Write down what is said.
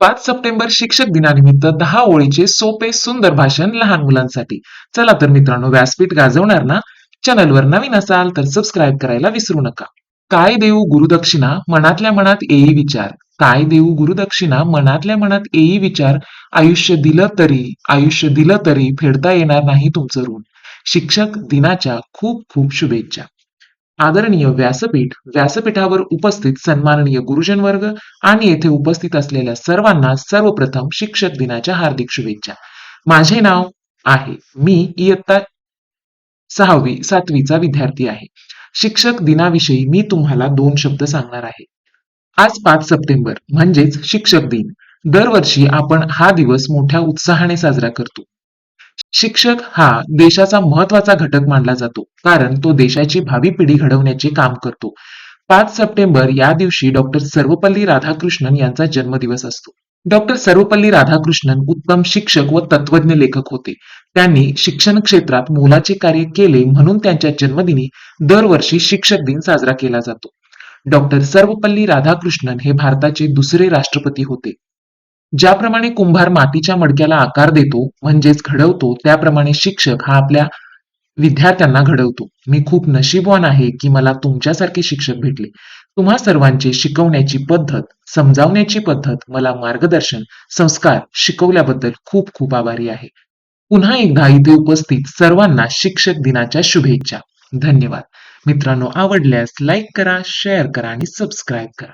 पाच सप्टेंबर शिक्षक दिनानिमित्त दहा ओळीचे सोपे सुंदर भाषण लहान मुलांसाठी. चला तर मित्रांनो व्यासपीठ गाजवणार ना? चॅनलवर नवीन असाल तर सबस्क्राईब करायला विसरू नका. काय देऊ गुरुदक्षिणा? मनातल्या मनात येई विचार. काय देऊ गुरुदक्षिणा? मनातल्या मनात येई विचार. आयुष्य दिलं तरी आयुष्य दिलं तरी फेडता येणार नाही तुमचं ऋण. शिक्षक दिनाच्या खूप खूप शुभेच्छा. आदरणीय व्यासपीठ व्यासपीठावर उपस्थित सन्माननीय गुरुजन वर्ग आणि येथे उपस्थित असलेल्या सर्वांना सर्वप्रथम शिक्षक दिनाच्या हार्दिक शुभेच्छा. माझे नाव आहे मी इयत्ता सहावी सातवीचा विद्यार्थी आहे. शिक्षक दिनाविषयी मी तुम्हाला दोन शब्द सांगणार आहे. आज पाच सप्टेंबर म्हणजेच शिक्षक दिन. दरवर्षी आपण हा दिवस मोठ्या उत्साहाने साजरा करतो. शिक्षक हा देशाचा महत्त्वाचा घटक मानला जातो कारण तो देशाची भावी पिढी घडवण्याचे काम करतो. पाच सप्टेंबर या दिवशी डॉक्टर सर्वपल्ली राधाकृष्णन यांचा जन्मदिवस असतो. डॉक्टर सर्वपल्ली राधाकृष्णन उत्तम शिक्षक व तत्वज्ञ लेखक होते. त्यांनी शिक्षण क्षेत्रात मोलाचे कार्य केले म्हणून त्यांच्या जन्मदिनी दरवर्षी शिक्षक दिन साजरा केला जातो. डॉक्टर सर्वपल्ली राधाकृष्णन हे भारताचे दुसरे राष्ट्रपती होते. ज्याप्रमाणे कुंभार मातीच्या मडक्याला आकार देतो म्हणजेच घडवतो त्याप्रमाणे शिक्षक हा आपल्या विद्यार्थ्यांना घडवतो. मी खूप नशीबवान आहे की मला तुमच्यासारखे शिक्षक भेटले. तुम्हा सर्वांचे शिकवण्याची पद्धत समजावण्याची पद्धत मला मार्गदर्शन संस्कार शिकवल्याबद्दल खूप खूप आभारी आहे. पुन्हा एकदा इथे उपस्थित सर्वांना शिक्षक दिनाच्या शुभेच्छा. धन्यवाद. मित्रांनो आवडल्यास लाईक करा शेअर करा आणि सबस्क्राईब करा.